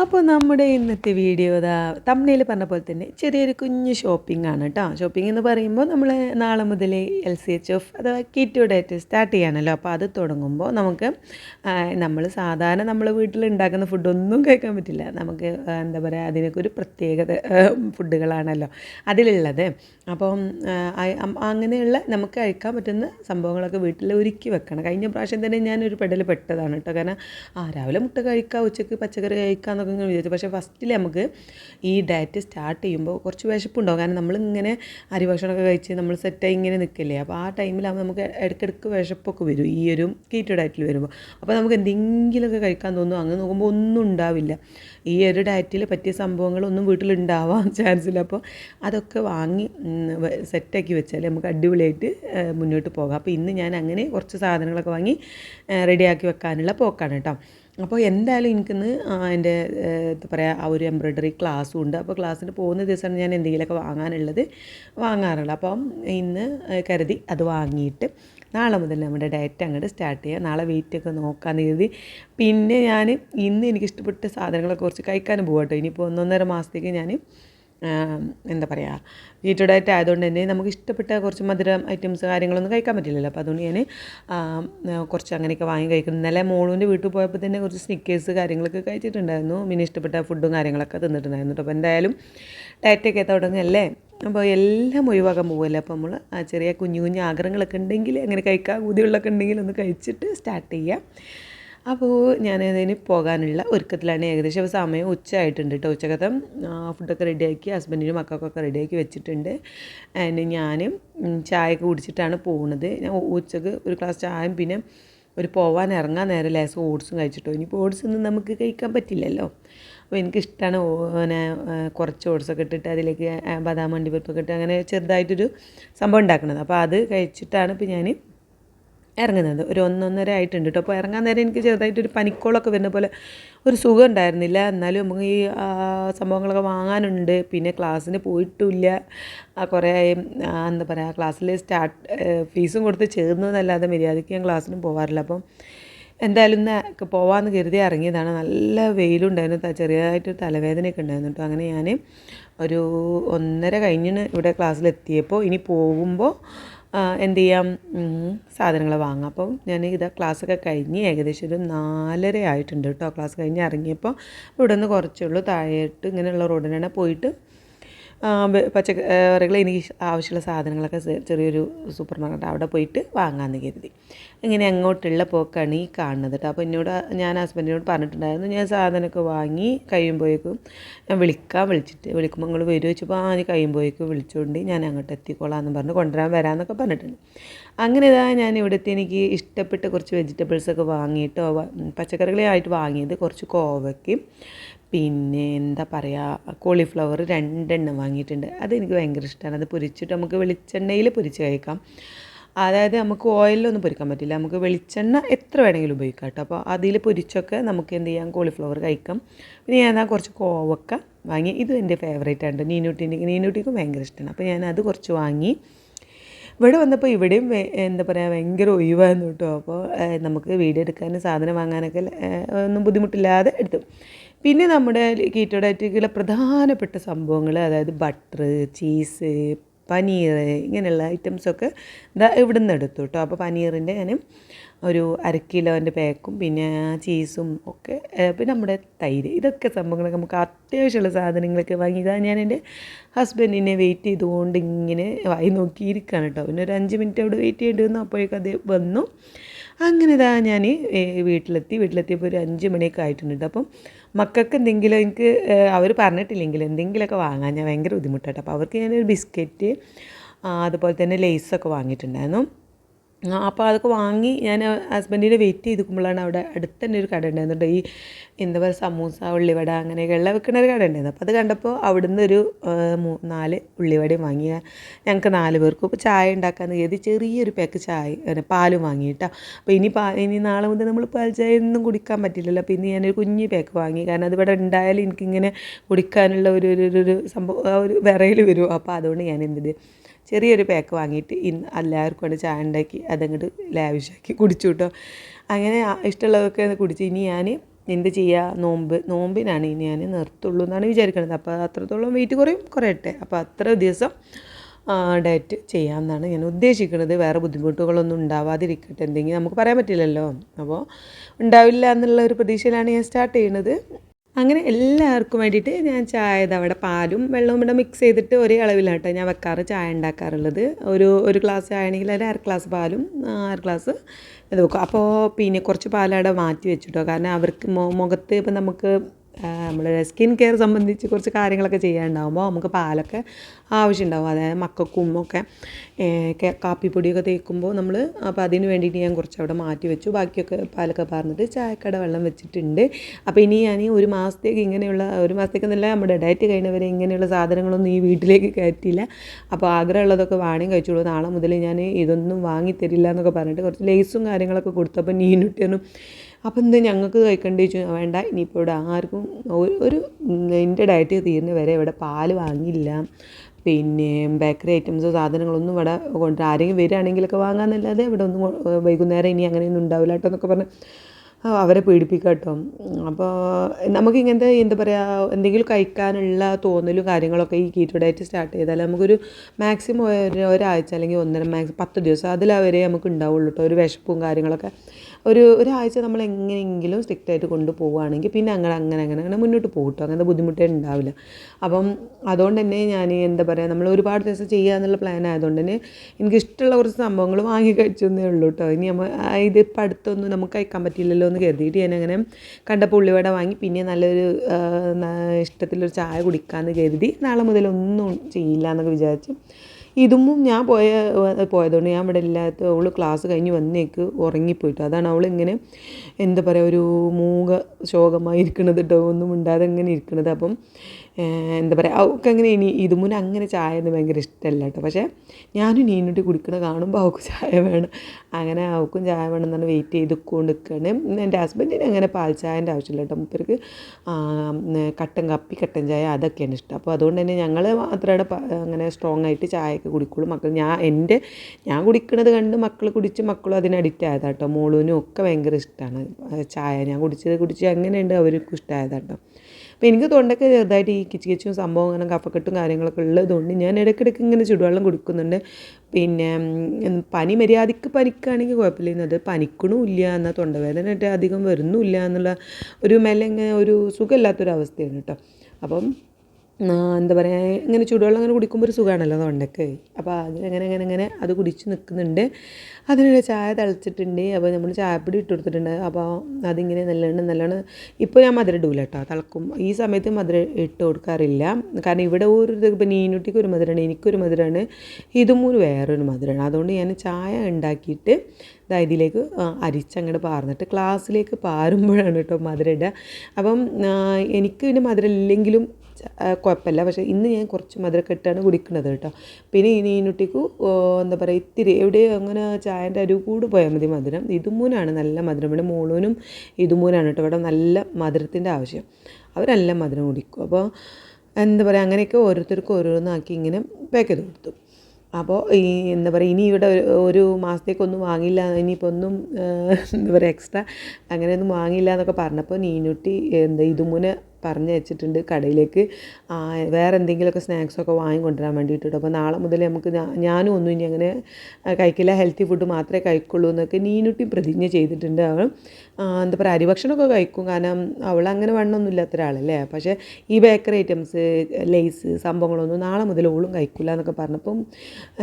അപ്പോൾ നമ്മുടെ ഇന്നത്തെ വീഡിയോ ഇതാ തമ്മിൽ പറഞ്ഞ പോലെ തന്നെ ചെറിയൊരു കുഞ്ഞ് ഷോപ്പിംഗ് ആണ് കേട്ടോ ഷോപ്പിംഗ് എന്ന് പറയുമ്പോൾ നമ്മൾ നാളെ മുതൽ എൽ സി എച്ച് എഫ് അഥവാ കിറ്റോ ഡേറ്റ് സ്റ്റാർട്ട് ചെയ്യാനല്ലോ അപ്പോൾ അത് തുടങ്ങുമ്പോൾ നമുക്ക് നമ്മൾ സാധാരണ നമ്മൾ വീട്ടിൽ ഉണ്ടാക്കുന്ന ഫുഡൊന്നും കഴിക്കാൻ പറ്റില്ല. നമുക്ക് എന്താ പറയുക അതിനൊക്കെ ഒരു പ്രത്യേകത ഫുഡുകളാണല്ലോ അതിലുള്ളത്. അപ്പം അങ്ങനെയുള്ള നമുക്ക് കഴിക്കാൻ പറ്റുന്ന സംഭവങ്ങളൊക്കെ വീട്ടിൽ ഒരുക്കി വെക്കണം. കഴിഞ്ഞ പ്രാവശ്യം തന്നെ ഞാനൊരു പെടൽ പെട്ടതാണ് കേട്ടോ കാരണം ആ രാവിലെ മുട്ട കഴിക്കുക ഉച്ചയ്ക്ക് പച്ചക്കറി കഴിക്കാം ഇങ്ങനെ വിചാരിച്ചു. പക്ഷേ ഫസ്റ്റിൽ നമുക്ക് ഈ ഡയറ്റ് സ്റ്റാർട്ട് ചെയ്യുമ്പോൾ കുറച്ച് വിശപ്പുണ്ടാവും. കാരണം നമ്മളിങ്ങനെ അരി ഭക്ഷണമൊക്കെ കഴിച്ച് നമ്മൾ സെറ്റായി ഇങ്ങനെ നിൽക്കില്ലേ? അപ്പോൾ ആ ടൈമിലാകുമ്പോൾ നമുക്ക് ഇടയ്ക്കിടയ്ക്ക് വിശപ്പൊക്കെ വരും. ഈ ഒരു കീറ്റോ ഡയറ്റിൽ വരുമ്പോൾ അപ്പോൾ നമുക്ക് എന്തെങ്കിലുമൊക്കെ കഴിക്കാൻ തോന്നും അങ്ങനെ നോക്കുമ്പോൾ ഒന്നും ഉണ്ടാവില്ല. ഈ ഒരു ഡയറ്റിൽ പറ്റിയ സംഭവങ്ങളൊന്നും വീട്ടിലുണ്ടാവാൻ ചാൻസ് ഇല്ല. അപ്പോൾ അതൊക്കെ വാങ്ങി സെറ്റാക്കി വെച്ചാൽ നമുക്ക് അടിപൊളിയായിട്ട് മുന്നോട്ട് പോകാം. അപ്പോൾ ഇന്ന് ഞാൻ അങ്ങനെ കുറച്ച് സാധനങ്ങളൊക്കെ വാങ്ങി റെഡിയാക്കി വെക്കാനുള്ള പോക്കാണ് കേട്ടോ. അപ്പോൾ എന്തായാലും എനിക്കിന്ന് എന്റെ എന്താ പറയുക ആ ഒരു എംബ്രോയ്ഡറി ക്ലാസ്സും ഉണ്ട് അപ്പോൾ ക്ലാസ്സിന് പോകുന്ന ദിവസമാണ് ഞാൻ എന്തെങ്കിലുമൊക്കെ വാങ്ങാനുള്ളത് വാങ്ങാറുള്ളത്. അപ്പം ഇന്ന് കരുതി അത് വാങ്ങിയിട്ട് നാളെ മുതൽ നമ്മുടെ ഡയറ്റ് അങ്ങോട്ട് സ്റ്റാർട്ട് ചെയ്യാം. നാളെ വെയിറ്റ് ഒക്കെ നോക്കാമെന്ന് കരുതി പിന്നെ ഞാൻ ഇന്ന് എനിക്ക് ഇഷ്ടപ്പെട്ട സാധനങ്ങളൊക്കെ കുറച്ച് കഴിക്കാനും പോകട്ടോ കേട്ടോ ഇനിയിപ്പോൾ ഒന്നൊന്നര മാസത്തേക്ക് ഞാൻ എന്താ പറയുക വീറ്റോ ഡയറ്റ് ആയതുകൊണ്ട് തന്നെ നമുക്ക് ഇഷ്ടപ്പെട്ട കുറച്ച് മധുരം ഐറ്റംസ് കാര്യങ്ങളൊന്നും കഴിക്കാൻ പറ്റില്ലല്ലോ. അപ്പോൾ അതുകൊണ്ട് ഞാൻ കുറച്ച് അങ്ങനെയൊക്കെ വാങ്ങി കഴിക്കുന്നു. ഇന്നലെ മോളൂന്റെ വീട്ടിൽ പോയപ്പോൾ തന്നെ കുറച്ച് സ്നിക്കേഴ്സ് കാര്യങ്ങളൊക്കെ കഴിച്ചിട്ടുണ്ടായിരുന്നു. പിന്നെ ഇഷ്ടപ്പെട്ട ഫുഡും കാര്യങ്ങളൊക്കെ തിന്നിട്ടുണ്ടായിരുന്നു അപ്പോൾ എന്തായാലും ഡയറ്റൊക്കെ തുടങ്ങല്ലേ? അപ്പോൾ എല്ലാം ഒഴിവാക്കാൻ പോകുമല്ലോ അപ്പോൾ നമ്മൾ ചെറിയ കുഞ്ഞു കുഞ്ഞു ആഗ്രഹങ്ങളൊക്കെ ഉണ്ടെങ്കിൽ അങ്ങനെ കഴിക്കാൻ ബുദ്ധിയുള്ളൊക്കെ ഉണ്ടെങ്കിൽ ഒന്ന് കഴിച്ചിട്ട് സ്റ്റാർട്ട് ചെയ്യാം. അപ്പോൾ ഞാൻ അതിന് പോകാനുള്ള ഒരുക്കത്തിലാണ് ഏകദേശം സമയം ഉച്ചയായിട്ടുണ്ട് കേട്ടോ ഉച്ചക്കത്തെ ഫുഡൊക്കെ റെഡിയാക്കി ഹസ്ബൻഡിനും മക്കൾക്കൊക്കെ റെഡിയാക്കി വെച്ചിട്ടുണ്ട്. ആൻഡ് ഞാൻ ചായയൊക്കെ കുടിച്ചിട്ടാണ് പോകുന്നത് ഞാൻ ഉച്ചയ്ക്ക് ഒരു ഗ്ലാസ് ചായയും പിന്നെ ഒരു പോവാൻ ഇറങ്ങാൻ നേരം ലേസം ഓട്സും കഴിച്ചിട്ടോ. ഇനിയിപ്പോൾ ഓട്സ് ഒന്നും നമുക്ക് കഴിക്കാൻ പറ്റില്ലല്ലോ. അപ്പോൾ എനിക്കിഷ്ടമാണ് പിന്നെ കുറച്ച് ഓട്സൊക്കെ ഇട്ടിട്ട് അതിലേക്ക് ബദാം അണ്ടിപ്പരിപ്പൊക്കെ ഇട്ട് അങ്ങനെ ചെറുതായിട്ടൊരു സംഭവം ഉണ്ടാക്കുന്നത് അപ്പോൾ അത് കഴിച്ചിട്ടാണ് ഇപ്പോൾ ഞാൻ ഇറങ്ങുന്നത്. ഒരു ഒന്നൊന്നര ആയിട്ടുണ്ട് കേട്ടോ അപ്പോൾ ഇറങ്ങാൻ നേരം എനിക്ക് ചെറുതായിട്ടൊരു പനിക്കോളൊക്കെ വരുന്ന പോലെ ഒരു സുഖം ഉണ്ടായിരുന്നില്ല. എന്നാലും നമുക്ക് ഈ സംഭവങ്ങളൊക്കെ വാങ്ങാനുണ്ട്. പിന്നെ ക്ലാസ്സിന് പോയിട്ടില്ല. കുറേ എന്താ പറയുക ക്ലാസ്സിൽ സ്റ്റാർട്ട് ഫീസും കൊടുത്ത് ചേർന്നതല്ലാതെ മര്യാദയ്ക്ക് ഞാൻ ക്ലാസ്സിനും പോകാറില്ല അപ്പം എന്തായാലും ഇന്ന് പോവാമെന്ന് കരുതി ഇറങ്ങിയതാണ്. നല്ല വെയിലുണ്ടായിരുന്നു. ചെറിയതായിട്ട് തലവേദനയൊക്കെ ഉണ്ടായിരുന്നു കേട്ടോ അങ്ങനെ ഞാൻ ഒരു ഒന്നര കഴിഞ്ഞിന് ഇവിടെ ക്ലാസ്സിലെത്തിയപ്പോൾ ഇനി പോകുമ്പോൾ എന്ത് ചെയ്യാം? സാധനങ്ങൾ വാങ്ങാം. അപ്പം ഞാൻ ഇതാ ക്ലാസ്സൊക്കെ കഴിഞ്ഞ് ഏകദേശം ഒരു നാലര ആയിട്ടുണ്ട് കേട്ടോ. ക്ലാസ് കഴിഞ്ഞ് ഇറങ്ങിയപ്പോൾ ഇവിടെ നിന്ന് കുറച്ചേ ഉള്ളൂ. താഴെയിട്ട് ഇങ്ങനെയുള്ള റോഡിനാണ് പോയിട്ട് പച്ചക്കറികൾ എനിക്ക് ആവശ്യമുള്ള സാധനങ്ങളൊക്കെ ചെറിയൊരു സൂപ്പർ മാർക്കറ്റ് അവിടെ പോയിട്ട് വാങ്ങാമെന്ന് കരുതി. ഇങ്ങനെ അങ്ങോട്ടുള്ള പോക്കാണ് ഈ കാണുന്നത് കേട്ടോ. അപ്പോൾ എന്നോട് ഞാൻ ഹസ്ബൻഡിനോട് പറഞ്ഞിട്ടുണ്ടായിരുന്നു ഞാൻ സാധനമൊക്കെ വാങ്ങി കഴിയുമ്പോഴേക്കും ഞാൻ വിളിക്കാം വിളിച്ചിട്ട് വിളിക്കുമ്പോൾ നിങ്ങൾ വരുമോ വെച്ചപ്പോൾ ആ കഴിയുമ്പോഴേക്കും വിളിച്ചുകൊണ്ട് ഞാൻ അങ്ങോട്ട് എത്തിക്കോളാം എന്ന് പറഞ്ഞ് കൊണ്ടുവരാൻ വരാമെന്നൊക്കെ പറഞ്ഞിട്ടുണ്ട്. അങ്ങനെ ഇതാ ഞാൻ ഇവിടുത്തെ എനിക്ക് ഇഷ്ടപ്പെട്ട കുറച്ച് വെജിറ്റബിൾസൊക്കെ വാങ്ങിയിട്ടോ പച്ചക്കറികളെ പച്ചക്കറികളായിട്ട് വാങ്ങിയത് കുറച്ച് കോവയ്ക്കും പിന്നെ എന്താ പറയുക കോളിഫ്ലവർ രണ്ടെണ്ണം വാങ്ങിയിട്ടുണ്ട്. അതെനിക്ക് ഭയങ്കര ഇഷ്ടമാണ് അത് പൊരിച്ചിട്ട് നമുക്ക് വെളിച്ചെണ്ണയിൽ പൊരിച്ച് കഴിക്കാം. അതായത് നമുക്ക് ഓയിലൊന്നും പൊരിക്കാൻ പറ്റില്ല. നമുക്ക് വെളിച്ചെണ്ണ എത്ര വേണമെങ്കിലും ഉപയോഗിക്കാം കേട്ടോ. അപ്പോൾ അതിൽ പൊരിച്ചൊക്കെ നമുക്ക് എന്ത് ചെയ്യാം? കോളിഫ്ലവർ കഴിക്കാം. പിന്നെ ഞാൻ ആ കുറച്ച് കോവക്ക വാങ്ങി. ഇത് എന്റെ ഫേവറേറ്റ് ആണ് നീനൂട്ടിന്റെ നീനൂട്ടിക്കും ഭയങ്കര ഇഷ്ടമാണ് അപ്പോൾ ഞാൻ അത് കുറച്ച് വാങ്ങി. ഇവിടെ വന്നപ്പോൾ ഇവിടെയും എന്താ പറയുക ഭയങ്കര ഒഴിവായിരുന്നു കേട്ടോ. അപ്പോൾ നമുക്ക് വീഡിയോ എടുക്കാനും സാധനം വാങ്ങാനൊക്കെ ഒന്നും ബുദ്ധിമുട്ടില്ലാതെ എടുത്തു. പിന്നെ നമ്മുടെ കീറ്റോ പ്രധാനപ്പെട്ട സംഭവങ്ങൾ അതായത് ബട്ടർ ചീസ് പനീർ ഇങ്ങനെയുള്ള ഐറ്റംസൊക്കെ ഇതാ ഇവിടെ നിന്ന് എടുത്തു കേട്ടോ അപ്പോൾ പനീറിന്റെ ഞാൻ ഒരു അര കിലോന്റെ പാക്കും പിന്നെ ചീസും ഒക്കെ പിന്നെ നമ്മുടെ തൈര്. ഇതൊക്കെ സംഭവങ്ങളൊക്കെ നമുക്ക് അത്യാവശ്യമുള്ള സാധനങ്ങളൊക്കെ വാങ്ങി. ഇതാ ഞാൻ എന്റെ ഹസ്ബൻഡിനെ വെയിറ്റ് ചെയ്തുകൊണ്ട് ഇങ്ങനെ വായി നോക്കിയിരിക്കുകയാണ് കേട്ടോ പിന്നെ ഒരു അഞ്ച് മിനിറ്റ് അവിടെ വെയിറ്റ് ചെയ്യേണ്ടി വന്നു. അപ്പോഴേക്കും അത് വന്നു. അങ്ങനെ ഇതാ ഞാൻ വീട്ടിലെത്തി. വീട്ടിലെത്തിയപ്പോൾ ഒരു അഞ്ച് മണിയൊക്കെ ആയിട്ടുണ്ട്. അപ്പം മക്കൾക്ക് എന്തെങ്കിലും എനിക്ക് അവർ പറഞ്ഞിട്ടില്ലെങ്കിൽ എന്തെങ്കിലുമൊക്കെ വാങ്ങാൻ ഞാൻ ഭയങ്കര ബുദ്ധിമുട്ടായിട്ട് അപ്പോൾ അവർക്ക് ഞാനൊരു ബിസ്ക്കറ്റ് അതുപോലെ തന്നെ ലേസൊക്കെ വാങ്ങിയിട്ടുണ്ടായിരുന്നു. അപ്പോൾ അതൊക്കെ വാങ്ങി ഞാൻ ഹസ്ബൻഡിനെ വെയിറ്റ് ചെയ്ത് നിൽക്കുമ്പോഴാണ് അവിടെ അടുത്ത് തന്നെ ഒരു കട ഉണ്ടായിരുന്നുണ്ട് ഈ എന്താ പറയുക സമൂസ ഉള്ളിവട അങ്ങനെയൊക്കെയുള്ള വെക്കുന്ന ഒരു കട ഉണ്ടായിരുന്നു അപ്പോൾ അത് കണ്ടപ്പോൾ അവിടുന്ന് ഒരു നാല് ഉള്ളിവടയും വാങ്ങി. ഞങ്ങൾക്ക് നാല് പേർക്കും. ഇപ്പോൾ ചായ ഉണ്ടാക്കാൻ കരുതി ചെറിയൊരു പാക്ക് ചായ പാലും വാങ്ങിയിട്ടോ അപ്പോൾ ഇനി പാ ഇനി നാളെ മുതൽ നമ്മൾ പാൽ ചായ ഒന്നും കുടിക്കാൻ പറ്റില്ലല്ലോ. അപ്പോൾ ഇന്ന് ഞാനൊരു കുഞ്ഞു പാക്ക് വാങ്ങി. കാരണം അത് ഇവിടെ ഉണ്ടായാലും എനിക്കിങ്ങനെ കുടിക്കാനുള്ള ഒരു ഒരു ഒരു- സംഭവം ഒരു വിറയിൽ വരും. അപ്പോൾ അതുകൊണ്ട് ഞാൻ എന്ത് ചെറിയൊരു പാക്ക് വാങ്ങിയിട്ട് ഇന്ന് എല്ലാവർക്കും കൊണ്ട് ചായ ഉണ്ടാക്കി അതങ്ങോട്ട് ലാവിഷാക്കി കുടിച്ചു കേട്ടോ അങ്ങനെ ഇഷ്ടമുള്ളതൊക്കെ കുടിച്ച് ഇനി ഞാൻ എന്ത് ചെയ്യുക നോമ്പ് നോമ്പിനാണ് ഇനി ഞാൻ നിർത്തുള്ളൂ എന്നാണ് വിചാരിക്കുന്നത് അപ്പോൾ അത്രത്തോളം വെയിറ്റ് കുറയും കുറയട്ടെ. അപ്പോൾ അത്ര ദിവസം ഡയറ്റ് ചെയ്യാമെന്നാണ് ഞാൻ ഉദ്ദേശിക്കുന്നത് വേറെ ബുദ്ധിമുട്ടുകളൊന്നും ഉണ്ടാവാതിരിക്കട്ടെ. എന്തെങ്കിലും നമുക്ക് പറയാൻ പറ്റില്ലല്ലോ. അപ്പോൾ ഉണ്ടാവില്ല എന്നുള്ള ഒരു പ്രതീക്ഷയിലാണ് ഞാൻ സ്റ്റാർട്ട് ചെയ്യുന്നത് അങ്ങനെ എല്ലാവർക്കും വേണ്ടിയിട്ട് ഞാൻ ചായ അവിടെ പാലും വെള്ളവും ഇവിടെ മിക്സ് ചെയ്തിട്ട് ഒരേ അളവിലാട്ടോ ഞാൻ വെക്കാറ് ചായ ഉണ്ടാക്കാറുള്ളത്. ഒരു ഒരു ഗ്ലാസ് ചായ ആണെങ്കിൽ ഒരു അര ഗ്ലാസ് പാലും അര ഗ്ലാസ് ഇത് വെക്കും. അപ്പോൾ പിന്നെ കുറച്ച് പാലവിടെ മാറ്റി വെച്ചിട്ടോ. കാരണം അവർക്ക് മുഖത്ത് ഇപ്പം നമുക്ക് നമ്മൾ സ്കിൻ കെയർ സംബന്ധിച്ച് കുറച്ച് കാര്യങ്ങളൊക്കെ ചെയ്യാനുണ്ടാകുമ്പോൾ നമുക്ക് പാലൊക്കെ ആവശ്യമുണ്ടാകും അതായത് മക്കൾക്കും ഒക്കെ കാപ്പിപ്പൊടിയൊക്കെ തേക്കുമ്പോൾ നമ്മൾ അപ്പോൾ അതിന് വേണ്ടിയിട്ട് ഞാൻ കുറച്ച് അവിടെ മാറ്റി വെച്ചു. ബാക്കിയൊക്കെ പാലൊക്കെ പറഞ്ഞിട്ട് ചായക്കട വെള്ളം വെച്ചിട്ടുണ്ട്. അപ്പോൾ ഇനി ഞാൻ ഒരു മാസത്തേക്ക് ഇങ്ങനെയുള്ള ഒരു മാസത്തേക്ക് എന്നല്ല നമ്മുടെ ഡയറ്റ് കഴിഞ്ഞവരെ ഇങ്ങനെയുള്ള സാധനങ്ങളൊന്നും ഈ വീട്ടിലേക്ക് കയറ്റിയില്ല. അപ്പോൾ ആഗ്രഹമുള്ളതൊക്കെ വാണിയും കഴിച്ചോളൂ. നാളെ മുതൽ ഞാൻ ഇതൊന്നും വാങ്ങി തരില്ല എന്നൊക്കെ പറഞ്ഞിട്ട് കുറച്ച് ലേസും കാര്യങ്ങളൊക്കെ കൊടുത്തപ്പോൾ നീനുട്ടിയൊന്നും അപ്പം എന്ത് ഞങ്ങൾക്ക് കഴിക്കേണ്ടി വെച്ചു വേണ്ട ഇനിയിപ്പോൾ ഇവിടെ ആർക്കും ഒരു എന്റെ ഡയറ്റ് തീരുന്ന വരെ ഇവിടെ പാൽ വാങ്ങില്ല പിന്നെ ബേക്കറി ഐറ്റംസോ സാധനങ്ങളൊന്നും ഇവിടെ കൊണ്ട് ആരെങ്കിലും വരികയാണെങ്കിലൊക്കെ വാങ്ങാമെന്നല്ലാതെ ഇവിടെ ഒന്നും വൈകുന്നേരം ഇനി അങ്ങനെയൊന്നും ഉണ്ടാവില്ല കേട്ടോ എന്നൊക്കെ പറഞ്ഞ് അവരെ പേടിപ്പിക്കുക കേട്ടോ. അപ്പോൾ നമുക്ക് ഇങ്ങനത്തെ എന്താ പറയുക എന്തെങ്കിലും കഴിക്കാനുള്ള തോന്നലും കാര്യങ്ങളൊക്കെ ഈ കീറ്റോ ഡയറ്റ് സ്റ്റാർട്ട് ചെയ്താൽ നമുക്കൊരു മാക്സിമം ഒരു ഒരാഴ്ച അല്ലെങ്കിൽ ഒന്നര മാക്സിമം പത്ത് ദിവസം അതിലവരെ നമുക്ക് ഉണ്ടാവുള്ളൂ കേട്ടോ ഒരു വിശപ്പും കാര്യങ്ങളൊക്കെ. ഒരു ഒരാഴ്ച നമ്മൾ എങ്ങനെയെങ്കിലും സ്ട്രിക്റ്റ് ആയിട്ട് കൊണ്ടുപോവുകയാണെങ്കിൽ പിന്നെ അങ്ങനെ അങ്ങനെ അങ്ങനെ അങ്ങനെ മുന്നോട്ട് പോകട്ടോ കേട്ടോ അങ്ങനത്തെ ബുദ്ധിമുട്ടേ ഉണ്ടാവില്ല. അപ്പം അതുകൊണ്ട് തന്നെ ഞാൻ എന്താ പറയുക നമ്മൾ ഒരുപാട് ദിവസം ചെയ്യുക എന്നുള്ള പ്ലാൻ ആയതുകൊണ്ട് തന്നെ എനിക്ക് ഇഷ്ടമുള്ള കുറച്ച് സംഭവങ്ങൾ വാങ്ങി കഴിച്ചെന്നേ ഉള്ളൂ കേട്ടോ ഇനി നമ്മൾ ഇതിപ്പോൾ അടുത്തൊന്നും നമുക്ക് കഴിക്കാൻ പറ്റില്ലല്ലോ എന്ന് കരുതിയിട്ട് ഞാൻ അങ്ങനെ കണ്ടപ്പോൾ ഉള്ളിവട വാങ്ങി പിന്നെ നല്ലൊരു ഇഷ്ടത്തിലൊരു ചായ കുടിക്കാമെന്ന് കരുതി നാളെ മുതൽ ഒന്നും ചെയ്യില്ല എന്നൊക്കെ വിചാരിച്ചു ഇതും ഞാൻ പോയ പോയതുകൊണ്ട് ഞാൻ ഇവിടെ ഇല്ലാത്ത അവൾ ക്ലാസ് കഴിഞ്ഞ് വന്നേക്ക് ഉറങ്ങിപ്പോയിട്ട്. അതാണ് അവൾ ഇങ്ങനെ എന്താ പറയുക ഒരു മൂക ശോകമായി ഇരിക്കണത് കേട്ടോ ഒന്നും ഉണ്ടാതെ ഇങ്ങനെ ഇരിക്കണത്. അപ്പം എന്താ പറയുക അവൾക്ക് അങ്ങനെ ഇനി ഇതുമുന്നെ അങ്ങനെ ചായ ഒന്നും ഭയങ്കര ഇഷ്ടമല്ല കേട്ടോ. പക്ഷേ ഞാനും നീനുട്ടി കുടിക്കണ കാണുമ്പോൾ അവൾക്ക് ചായ വേണം. അങ്ങനെ അവൾക്കും ചായ വേണം എന്നാണ് വെയിറ്റ് ചെയ്ത് കൊണ്ട് നിൽക്കുകയാണ് എന്റെ ഹസ്ബൻഡിന് അങ്ങനെ പാൽ ചായന്റെ ആവശ്യമില്ല കേട്ടോ. മുപ്പർക്ക് കട്ടൻ കപ്പി കട്ടൻ ചായ അതൊക്കെയാണ് ഇഷ്ടം. അപ്പോൾ അതുകൊണ്ട് തന്നെ ഞങ്ങൾ മാത്രമാണ് അങ്ങനെ സ്ട്രോങ് ആയിട്ട് ചായയൊക്കെ കുടിക്കുള്ളൂ. മക്കൾ ഞാൻ എന്റെ ഞാൻ കുടിക്കണത് കണ്ട് മക്കൾ കുടിച്ച് മക്കളും അതിന് അഡിക്റ്റ് ആയതാണ് കേട്ടോ. മോളൂനും ഒക്കെ ഭയങ്കര ഇഷ്ടമാണ് ചായ ഞാൻ കുടിച്ചത് കുടിച്ച് അങ്ങനെയുണ്ട് അവർക്കും ഇഷ്ടമായതാണ് കേട്ടോ. അപ്പോൾ എനിക്ക് തൊണ്ടൊക്കെ ചെറുതായിട്ട് ഈ കിച്ച് കിച്ചും സംഭവം അങ്ങനെ കഫക്കെട്ടും കാര്യങ്ങളൊക്കെ ഉള്ളതുകൊണ്ട് ഞാൻ ഇടയ്ക്കിടയ്ക്ക് ഇങ്ങനെ ചുടുവെള്ളം കൊടുക്കുന്നുണ്ട്. പിന്നെ പനി മര്യാദയ്ക്ക് പനിക്കുകയാണെങ്കിൽ കുഴപ്പമില്ല. അത് ഇല്ല എന്നാൽ തൊണ്ടവേദന അധികം വരുന്നുമില്ല എന്നുള്ള ഒരു മെല്ലെ ഒരു സുഖമില്ലാത്തൊരവസ്ഥയാണ് കേട്ടോ. അപ്പം എന്താ പറയുക ഇങ്ങനെ ചൂടുവെള്ളം അങ്ങനെ കുടിക്കുമ്പോൾ ഒരു സുഖമാണല്ലോ തൊണ്ടയ്ക്ക് അപ്പോൾ അങ്ങനെ അങ്ങനെ അങ്ങനെ അത് കുടിച്ച് നിൽക്കുന്നുണ്ട് അതിനിടെ ചായ തിളച്ചിട്ടുണ്ട്. അപ്പോൾ നമ്മൾ ചായപ്പൊടി ഇട്ട് കൊടുത്തിട്ടുണ്ട്. അപ്പോൾ അതിങ്ങനെ നല്ലോണം നല്ലോണം ഇപ്പോൾ ഞാൻ മധുരം ഇടൂല കേട്ടോ തിളക്കും. ഈ സമയത്ത് മധുരം ഇട്ട് കൊടുക്കാറില്ല. കാരണം ഇവിടെ ഒരു ഇപ്പോൾ നീനുട്ടിക്ക് ഒരു മധുരമാണ് എനിക്കൊരു മധുരമാണ് ഇതും ഒരു വേറൊരു മധുരമാണ് അതുകൊണ്ട് ഞാൻ ചായ ഉണ്ടാക്കിയിട്ട് ഇതിലേക്ക് അരിച്ചങ്ങോട്ട് പാർന്നിട്ട് ക്ലാസ്സിലേക്ക് പാരുമ്പോഴാണ് കേട്ടോ മധുരം ഇടുക അപ്പം എനിക്ക് പിന്നെ മധുരം ഇല്ലെങ്കിലും കുഴപ്പമില്ല. പക്ഷേ ഇന്ന് ഞാൻ കുറച്ച് മധുരക്കെട്ടാണ് കുടിക്കുന്നത് കേട്ടോ. പിന്നെ ഇനി നീനുട്ടിക്ക് എന്താ പറയുക ഇത്തിരി എവിടെയോ അങ്ങനെ ചായന്റെ അരു കൂട് പോയാൽ മതി മധുരം. ഇതുമൂനാണ് നല്ല മധുരം. ഇവിടെ മോളൂനും ഇതുമൂനാണ് കേട്ടോ. ഇവിടെ നല്ല മധുരത്തിന്റെ ആവശ്യം. അവർ നല്ല മധുരം കുടിക്കും. അപ്പോൾ എന്താ പറയുക അങ്ങനെയൊക്കെ ഓരോരുത്തർക്കും ഓരോന്നാക്കി ഇങ്ങനെ പാക്ക് ചെയ്ത് കൊടുത്തു. അപ്പോൾ ഈ എന്താ പറയുക ഇനി ഇവിടെ ഒരു മാസത്തേക്കൊന്നും വാങ്ങില്ല. ഇനിയിപ്പോൾ ഒന്നും എന്താ പറയുക എക്സ്ട്രാ അങ്ങനെയൊന്നും വാങ്ങില്ല എന്നൊക്കെ പറഞ്ഞപ്പോൾ നീനുട്ടി എന്താ ഇതുമുനെ പറഞ്ഞു വെച്ചിട്ടുണ്ട് കടയിലേക്ക്. വേറെ എന്തെങ്കിലുമൊക്കെ സ്നാക്സൊക്കെ വാങ്ങി കൊണ്ടുവരാൻ വേണ്ടിയിട്ടുണ്ട്. അപ്പോൾ നാളെ മുതൽ നമുക്ക് ഞാനും ഒന്നും ഇനി അങ്ങനെ കഴിക്കില്ല. ഹെൽത്തി ഫുഡ് മാത്രമേ കഴിക്കുള്ളൂ എന്നൊക്കെ നീനുട്ടി പ്രതിജ്ഞ ചെയ്തിട്ടുണ്ട്. അവൾ എന്താ പറയുക അരിഭക്ഷണമൊക്കെ കഴിക്കും. കാരണം അവൾ അങ്ങനെ വണ്ണമൊന്നും ഇല്ലാത്ത ഒരാളല്ലേ പക്ഷേ ഈ ബേക്കറി ഐറ്റംസ് ലേസ് സംഭവങ്ങളൊന്നും നാളെ മുതൽ ഓളും കഴിക്കില്ല എന്നൊക്കെ പറഞ്ഞപ്പം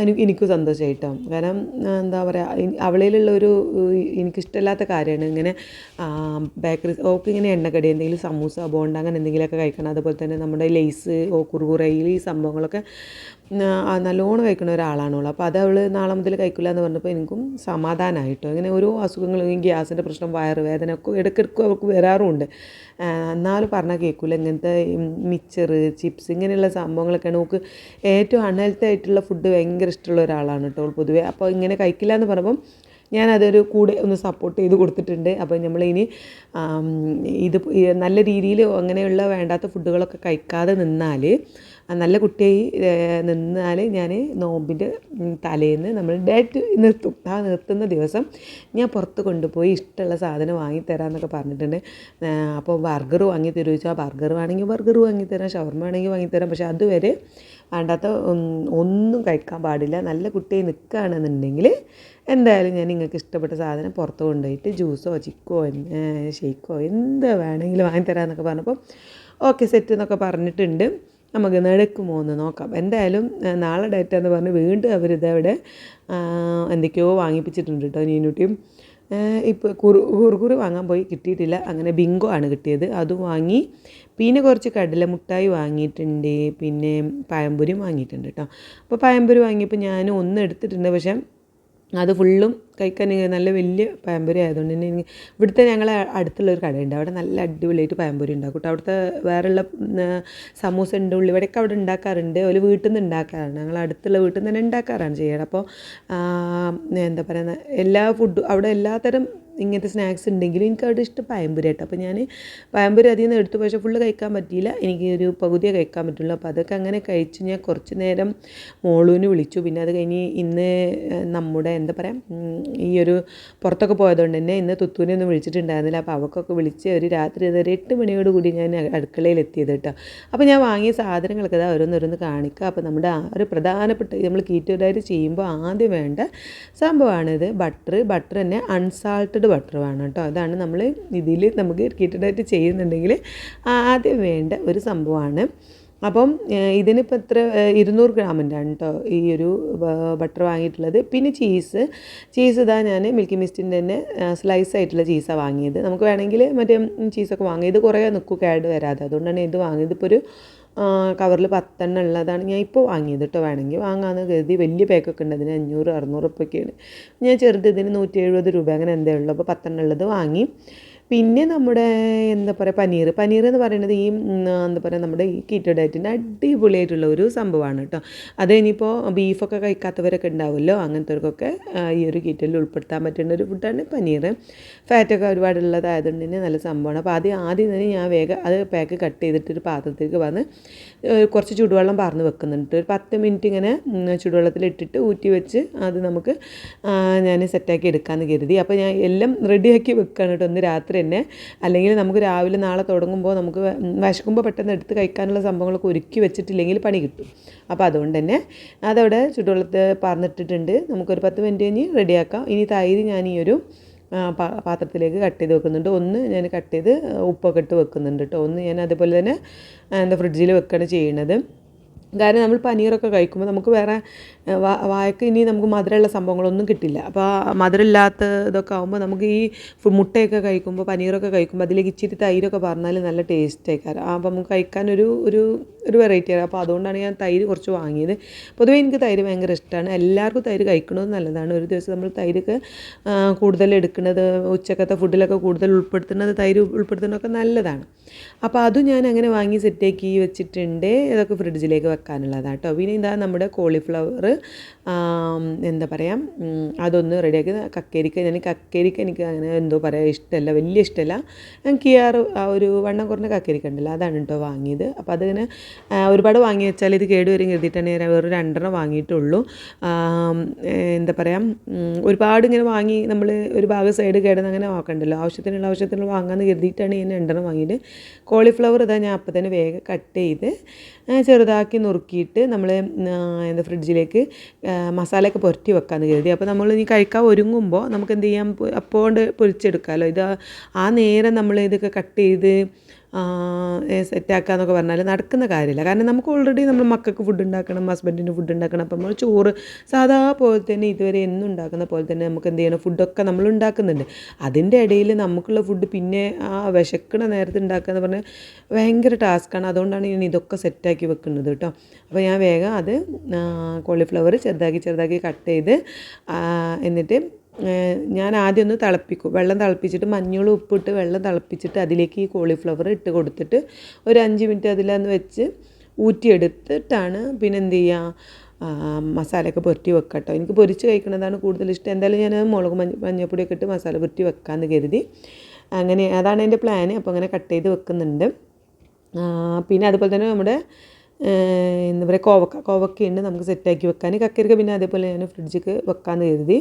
എനിക്ക് എനിക്കും സന്തോഷമായിട്ടോ കാരണം എന്താ പറയുക അവളിലുള്ള ഒരു എനിക്കിഷ്ടമില്ലാത്ത കാര്യമാണ്. ഇങ്ങനെ ബേക്കറി ഓക്ക് ഇങ്ങനെ എണ്ണക്കടി എന്തെങ്കിലും സമൂസ ബോണ്ട അങ്ങനെ എന്തെങ്കിലുമൊക്കെ കഴിക്കണം. അതുപോലെ തന്നെ നമ്മുടെ ലേസ് ഓ കുറുകുറയിൽ ഈ സംഭവങ്ങളൊക്കെ നല്ലോണം കഴിക്കുന്ന ഒരാളാണ് അവൾ അപ്പോൾ അത് അവൾ നാളെ മുതൽ കഴിക്കില്ല എന്ന് പറഞ്ഞപ്പോൾ എനിക്കും സമാധാനമായിട്ടോ ഇങ്ങനെ ഓരോ അസുഖങ്ങളും ഗ്യാസിന്റെ പ്രശ്നം വയറുവേദന ഒക്കെ ഇടയ്ക്കിടയ്ക്ക് അവർക്ക് വരാറുമുണ്ട്. എന്നാലും പറഞ്ഞാൽ കേൾക്കില്ല ഇങ്ങനത്തെ മിച്ചർ ചിപ്സ് ഇങ്ങനെയുള്ള സംഭവങ്ങളൊക്കെയാണ്. നമുക്ക് ഏറ്റവും അൺഹെൽത്തി ആയിട്ടുള്ള ഫുഡ് ഭയങ്കര ഇഷ്ടമുള്ള ഒരാളാണ് കേട്ടോ പൊതുവേ. അപ്പോൾ ഇങ്ങനെ കഴിക്കില്ല എന്ന് പറയുമ്പം ഞാനതൊരു കൂടെ ഒന്ന് സപ്പോർട്ട് ചെയ്ത് കൊടുത്തിട്ടുണ്ട്. അപ്പോൾ നമ്മൾ ഇനി ഇത് നല്ല രീതിയിൽ അങ്ങനെയുള്ള വേണ്ടാത്ത ഫുഡുകളൊക്കെ കഴിക്കാതെ നിന്നാൽ നല്ല കുട്ടിയായി നിന്നാൽ ഞാൻ നോമ്പിന്റെ തലേന്ന് നമ്മൾ ഡേറ്റ് നിർത്തും. ആ നിർത്തുന്ന ദിവസം ഞാൻ പുറത്ത് കൊണ്ടുപോയി ഇഷ്ടമുള്ള സാധനം വാങ്ങിത്തരാമെന്നൊക്കെ പറഞ്ഞിട്ടുണ്ട്. അപ്പോൾ ബർഗർ വാങ്ങി തരുമോ ചോദിച്ചാൽ ബർഗർ വേണമെങ്കിൽ ബർഗർ വാങ്ങിത്തരാം ഷവർമ വേണമെങ്കിൽ വാങ്ങിത്തരാം പക്ഷേ അതുവരെ വേണ്ടാത്ത ഒന്നും- കഴിക്കാൻ പാടില്ല. നല്ല കുട്ടിയെ നിൽക്കുകയാണെന്നുണ്ടെങ്കിൽ എന്തായാലും ഞാൻ നിങ്ങൾക്ക് ഇഷ്ടപ്പെട്ട സാധനം പുറത്ത് കൊണ്ടുപോയിട്ട് ജ്യൂസോ ചിക്കോ ഷെയ്ക്കോ എന്ത് വേണമെങ്കിലും വാങ്ങിത്തരാമെന്നൊക്കെ പറഞ്ഞപ്പോൾ ഓക്കെ സെറ്റ് എന്നൊക്കെ പറഞ്ഞിട്ടുണ്ട്. നമുക്ക് നടക്കുമോ എന്ന് നോക്കാം. എന്തായാലും നാളെ ഡേറ്റ് എന്ന് പറഞ്ഞ് വീണ്ടും അവരിതവിടെ എന്തൊക്കെയോ വാങ്ങിപ്പിച്ചിട്ടുണ്ട് കേട്ടോ നീനുട്ടിയും. ഇപ്പോൾ കുറു കുറുകുറി വാങ്ങാൻ പോയി കിട്ടിയിട്ടില്ല. അങ്ങനെ ബിങ്കോ ആണ് കിട്ടിയത്. അതും വാങ്ങി പിന്നെ കുറച്ച് കടല മുട്ടായി വാങ്ങിയിട്ടുണ്ട്. പിന്നെ പഴംപൊരിയും വാങ്ങിയിട്ടുണ്ട് കേട്ടോ അപ്പോൾ പഴംപൊരി വാങ്ങിയപ്പോൾ ഞാൻ ഒന്ന് എടുത്തിട്ടുണ്ട്. പക്ഷേ അത് ഫുള്ളും കഴിക്കാൻ നല്ല വലിയ പഴംപൊരി ആയതുകൊണ്ട് തന്നെ എനിക്ക് ഇവിടുത്തെ ഞങ്ങളെ അടുത്തുള്ളൊരു കടയുണ്ട്. അവിടെ നല്ല അടിപൊളിയായിട്ട് പഴംപൊരി ഉണ്ടാക്കും. കേട്ടോ അവിടുത്തെ വേറെയുള്ള സമൂസ ഉണ്ട് ഉള്ളിവടയൊക്കെ അവിടെ ഉണ്ടാക്കാറുണ്ട്. ഒരു വീട്ടിൽ നിന്ന് ഉണ്ടാക്കാറാണ്. ഞങ്ങൾ അടുത്തുള്ള വീട്ടിൽ നിന്ന് തന്നെ ഉണ്ടാക്കാറാണ് ചെയ്യാറ് അപ്പോൾ എന്താ പറയുക എല്ലാ ഫുഡും അവിടെ എല്ലാത്തരം ഇങ്ങനത്തെ സ്നാക്സ് ഉണ്ടെങ്കിലും എനിക്ക് അവിടെ ഇഷ്ടം പഴംപൊരി ആട്ടോ. അപ്പോൾ ഞാൻ പയമ്പുരി അതിൽ നിന്ന് എടുത്തു. പക്ഷേ ഫുള്ള് കഴിക്കാൻ പറ്റിയില്ല. എനിക്ക് ഒരു പകുതിയേ കഴിക്കാൻ പറ്റുള്ളൂ. അപ്പോൾ അതൊക്കെ അങ്ങനെ കഴിച്ച് ഞാൻ കുറച്ച് നേരം മോളൂന് വിളിച്ചു. പിന്നെ അത് കഴിഞ്ഞ് ഇന്ന് നമ്മുടെ എന്താ പറയുക ഈ ഒരു പുറത്തൊക്കെ പോയതുകൊണ്ട് തന്നെ ഇന്ന് തുത്തൂനെ ഒന്നും വിളിച്ചിട്ടുണ്ടായിരുന്നില്ല. അപ്പോൾ അവക്കൊക്കെ വിളിച്ച് ഒരു രാത്രി ഒരു എട്ട് മണിയോട് കൂടി ഞാൻ അടുക്കളയിൽ എത്തിയത് കേട്ടോ. അപ്പോൾ ഞാൻ വാങ്ങിയ സാധനങ്ങളൊക്കെ ഇതാ ഓരോന്നോരോന്ന് കാണിക്കുക അപ്പോൾ നമ്മുടെ ഒരു പ്രധാനപ്പെട്ട നമ്മൾ കീറ്റോ ഡയറ്റ് ചെയ്യുമ്പോൾ ആദ്യം വേണ്ട സംഭവമാണിത് ബട്ടർ ബട്ടർ തന്നെ അൺസാൾട്ടഡ് ബട്ടർ വേണം കേട്ടോ. അതാണ് നമ്മൾ ഇതിൽ നമുക്ക് കിട്ടിയിട്ടായിട്ട് ചെയ്യുന്നുണ്ടെങ്കിൽ ആദ്യം വേണ്ട ഒരു സംഭവമാണ്. അപ്പം ഇതിനിപ്പോൾ എത്ര ഇരുന്നൂറ് ഗ്രാമിന്റെ ആണ് കേട്ടോ ഈ ഒരു ബട്ടർ വാങ്ങിയിട്ടുള്ളത്. പിന്നെ ചീസ് ചീസ് ഇതാ ഞാൻ മിൽക്കി മിസ്റ്റിന്റെ തന്നെ സ്ലൈസ് ആയിട്ടുള്ള ചീസാണ് വാങ്ങിയത്. നമുക്ക് വേണമെങ്കിൽ മറ്റേ ചീസൊക്കെ വാങ്ങിയത് കുറേ നിൽക്കും കേട് വരാതെ. അതുകൊണ്ടാണ് ഇത് വാങ്ങിയത്. ഇപ്പോൾ ഒരു കവറിൽ പത്തെണ്ണം ഉള്ളതാണ്. ഞാൻ ഇപ്പോൾ വാങ്ങിയത് കേട്ടോ വേണമെങ്കിൽ വാങ്ങാമെന്ന് കരുതി വലിയ പാക്കൊക്കെ ഉണ്ട്. അതിന് അഞ്ഞൂറ് അറുന്നൂറ് ഉപ്പൊക്കെയാണ് ഞാൻ ചെറുത് ഇതിന് നൂറ്റി എഴുപത് രൂപ അങ്ങനെ എന്തേ ഉള്ളൂ. അപ്പോൾ പത്തെണ്ണം ഉള്ളത് വാങ്ങി. പിന്നെ നമ്മുടെ എന്താ പറയുക പനീർ പനീർ എന്ന് പറയുന്നത് ഈ എന്താ പറയുക നമ്മുടെ ഈ കീറ്റോ ഡയറ്റിന്റെ അടിപൊളിയായിട്ടുള്ള ഒരു സംഭവമാണ് കേട്ടോ. അത് ഇനിയിപ്പോൾ ബീഫൊക്കെ കഴിക്കാത്തവരൊക്കെ ഉണ്ടാവുമല്ലോ അങ്ങനത്തെവർക്കൊക്കെ ഈ ഒരു കീറ്റോയിൽ ഉൾപ്പെടുത്താൻ പറ്റുന്ന ഒരു ഫുഡാണ് പനീർ ഫാറ്റൊക്കെ ഒരുപാടുള്ളതായതുകൊണ്ട് തന്നെ നല്ല സംഭവമാണ്. അപ്പോൾ ആദ്യം ആദ്യം തന്നെ ഞാൻ വേഗം അത് പാക്ക് കട്ട് ചെയ്തിട്ട് ഒരു പാത്രത്തിലേക്ക് വന്ന് കുറച്ച് ചൂടുവെള്ളം പാർന്ന് വെക്കുന്നുണ്ട്. ഒരു പത്ത് മിനിറ്റ് ഇങ്ങനെ ചൂടുവെള്ളത്തിൽ ഇട്ടിട്ട് ഊറ്റി വെച്ച് അത് നമുക്ക് ഞാൻ സെറ്റാക്കി എടുക്കാമെന്ന് കരുതി. അപ്പോൾ ഞാൻ എല്ലാം റെഡിയാക്കി വെക്കുകയാണ് കേട്ടോ. ഒന്ന് രാത്രി തന്നെ. അല്ലെങ്കിൽ നമുക്ക് രാവിലെ നാളെ തുടങ്ങുമ്പോൾ നമുക്ക് വിശക്കുമ്പോൾ പെട്ടെന്ന് എടുത്ത് കഴിക്കാനുള്ള സംഭവങ്ങളൊക്കെ ഒരുക്കി വെച്ചിട്ടില്ലെങ്കിൽ പണി കിട്ടും. അപ്പോൾ അതുകൊണ്ട് തന്നെ അതവിടെ ചുട്ടുവെള്ളത്ത് പറഞ്ഞിട്ടിട്ടുണ്ട് നമുക്കൊരു പത്ത് മിനിറ്റ് കഴിഞ്ഞ് റെഡിയാക്കാം. ഇനി തൈര് ഞാൻ ഈ ഒരു പാത്രത്തിലേക്ക് കട്ട് ചെയ്ത് വെക്കുന്നുണ്ട്. ഒന്ന് ഞാൻ കട്ട് ചെയ്ത് ഉപ്പൊക്കെ ഇട്ട് വെക്കുന്നുണ്ട് കേട്ടോ. ഒന്ന് ഞാൻ അതുപോലെ തന്നെ എന്താ ഫ്രിഡ്ജിൽ വെക്കുകയാണ് ചെയ്യണത് കാരണം നമ്മൾ പനീറൊക്കെ കഴിക്കുമ്പോൾ നമുക്ക് വേറെ വായക്ക് ഇനി നമുക്ക് മധുരമുള്ള സംഭവങ്ങളൊന്നും കിട്ടില്ല. അപ്പോൾ മധുരമില്ലാത്ത ഇതൊക്കെ ആകുമ്പോൾ നമുക്ക് ഈ മുട്ടയൊക്കെ കഴിക്കുമ്പോൾ പനീറൊക്കെ കഴിക്കുമ്പോൾ അതിലേക്ക് ഇച്ചിരി തൈരൊക്കെ പറഞ്ഞാൽ നല്ല ടേസ്റ്റ് ആയിക്കാരം. അപ്പോൾ നമുക്ക് കഴിക്കാൻ ഒരു ഒരു ഒരു വെറൈറ്റി ആണ് അപ്പോൾ അതുകൊണ്ടാണ് ഞാൻ തൈര് കുറച്ച് വാങ്ങിയത്. പൊതുവേ എനിക്ക് തൈര് ഭയങ്കര ഇഷ്ടമാണ് എല്ലാവർക്കും തൈര് കഴിക്കണത് നല്ലതാണ്. ഒരു ദിവസം നമ്മൾ തൈരൊക്കെ കൂടുതൽ എടുക്കുന്നത് ഉച്ചക്കത്തെ ഫുഡിലൊക്കെ കൂടുതൽ ഉൾപ്പെടുത്തുന്നത് തൈര് ഉൾപ്പെടുത്തുന്നതൊക്കെ നല്ലതാണ്. അപ്പോൾ അതും ഞാൻ അങ്ങനെ വാങ്ങി സെറ്റാക്കി വെച്ചിട്ടുണ്ട്. ഇതൊക്കെ ഫ്രിഡ്ജിലേക്ക് വെക്കാനുള്ളതാണ് കേട്ടോ. പിന്നെ ഇതാ നമ്മുടെ കോളിഫ്ലവർ എന്താ പറയുക അതൊന്ന് റെഡിയാക്കി കക്കരിക്ക ഞാൻ കക്കരിക്ക എനിക്ക് അങ്ങനെ എന്തോ പറയുക ഇഷ്ടമല്ല വലിയ ഇഷ്ടമല്ല ഞാൻ കിയാർ ആ ഒരു വണ്ണം കുറഞ്ഞ കക്കരിക്ക ഉണ്ടല്ലോ അതാണ് കേട്ടോ വാങ്ങിയത്. അപ്പോൾ അതിങ്ങനെ ഒരുപാട് വാങ്ങി വെച്ചാൽ ഇത് കേടുവരും കരുതിയിട്ടാണ് ഞാൻ വേറെ രണ്ടെണ്ണം വാങ്ങിയിട്ടുള്ളൂ. എന്താ പറയുക ഒരുപാട് ഇങ്ങനെ വാങ്ങി നമ്മൾ ഒരു ഭാഗം സൈഡ് കേടുന്ന അങ്ങനെ വാക്കണ്ടല്ലോ ആവശ്യത്തിനുള്ള ആവശ്യത്തിനുള്ള വാങ്ങാമെന്ന് കരുതിയിട്ടാണ് ഞാൻ രണ്ടെണ്ണം വാങ്ങിയിട്ട് കോളിഫ്ലവർ ഇതാ ഞാൻ അപ്പം തന്നെ വേഗം കട്ട് ചെയ്ത് ചെറുതാക്കി നുറുക്കിയിട്ട് നമ്മൾ എന്താ ഫ്രിഡ്ജിലേക്ക് മസാലയൊക്കെ പുരട്ടി വെക്കാമെന്ന് കരുതി. അപ്പോൾ നമ്മൾ ഇനി കഴിക്കാൻ ഒരുങ്ങുമ്പോൾ നമുക്ക് എന്ത് ചെയ്യാം? അപ്പോണ്ട് പൊരിച്ചെടുക്കാമല്ലോ ഇത് ആ നേരം നമ്മൾ ഇതൊക്കെ കട്ട് ചെയ്ത് സെറ്റാക്കുക എന്നൊക്കെ പറഞ്ഞാൽ നടക്കുന്ന കാര്യമില്ല കാരണം നമുക്ക് ഓൾറെഡി നമ്മൾ മക്കൾക്ക് ഫുഡ് ഉണ്ടാക്കണം ഹസ്ബൻഡിന് ഫുഡ് ഉണ്ടാക്കണം. അപ്പം നമ്മൾ ചോറ് സാധാ പോലെ തന്നെ ഇതുവരെ എന്നും ഉണ്ടാക്കുന്ന പോലെ തന്നെ നമുക്ക് എന്ത് ചെയ്യണം? ഫുഡൊക്കെ നമ്മൾ ഉണ്ടാക്കുന്നുണ്ട്. അതിന്റെ ഇടയിൽ നമുക്കുള്ള ഫുഡ് പിന്നെ ആ വിശക്കണ നേരത്തെ ഉണ്ടാക്കുക എന്ന് പറഞ്ഞാൽ ഭയങ്കര ടാസ്ക്കാണ് അതുകൊണ്ടാണ് ഞാൻ ഇതൊക്കെ സെറ്റാക്കി വെക്കുന്നത് കേട്ടോ. അപ്പോൾ ഞാൻ വേഗം അത് കോളിഫ്ലവർ ചെറുതാക്കി ചെറുതാക്കി കട്ട് ചെയ്ത് എന്നിട്ട് ഞാൻ ആദ്യം ഒന്ന് തിളപ്പിക്കും. വെള്ളം തിളപ്പിച്ചിട്ട് മഞ്ഞളും ഉപ്പിട്ട് വെള്ളം തിളപ്പിച്ചിട്ട് അതിലേക്ക് ഈ കോളിഫ്ലവർ ഇട്ട് കൊടുത്തിട്ട് ഒരു അഞ്ച് മിനിറ്റ് അതിലൊന്ന് വെച്ച് ഊറ്റിയെടുത്തിട്ടാണ് പിന്നെ എന്ത് ചെയ്യുക മസാലയൊക്കെ പുരട്ടി വെക്കാം കേട്ടോ എനിക്ക് പൊരിച്ച് കഴിക്കുന്നതാണ് കൂടുതൽ ഇഷ്ടം. എന്തായാലും ഞാൻ മുളക് മഞ്ഞ മഞ്ഞപ്പൊടിയൊക്കെ ഇട്ട് മസാല പുരട്ടി വെക്കാമെന്ന് കരുതി. അങ്ങനെ അതാണ് എന്റെ പ്ലാൻ അപ്പോൾ അങ്ങനെ കട്ട് ചെയ്ത് വെക്കുന്നുണ്ട്. പിന്നെ അതുപോലെ തന്നെ നമ്മുടെ എന്താ പറയുക കോവക്ക. കോവക്കയുണ്ട് നമുക്ക് സെറ്റാക്കി വെക്കാൻ. കക്കരിക്ക പിന്നെ അതേപോലെ ഞാൻ ഫ്രിഡ്ജിക്ക് വെക്കാമെന്ന് കരുതി.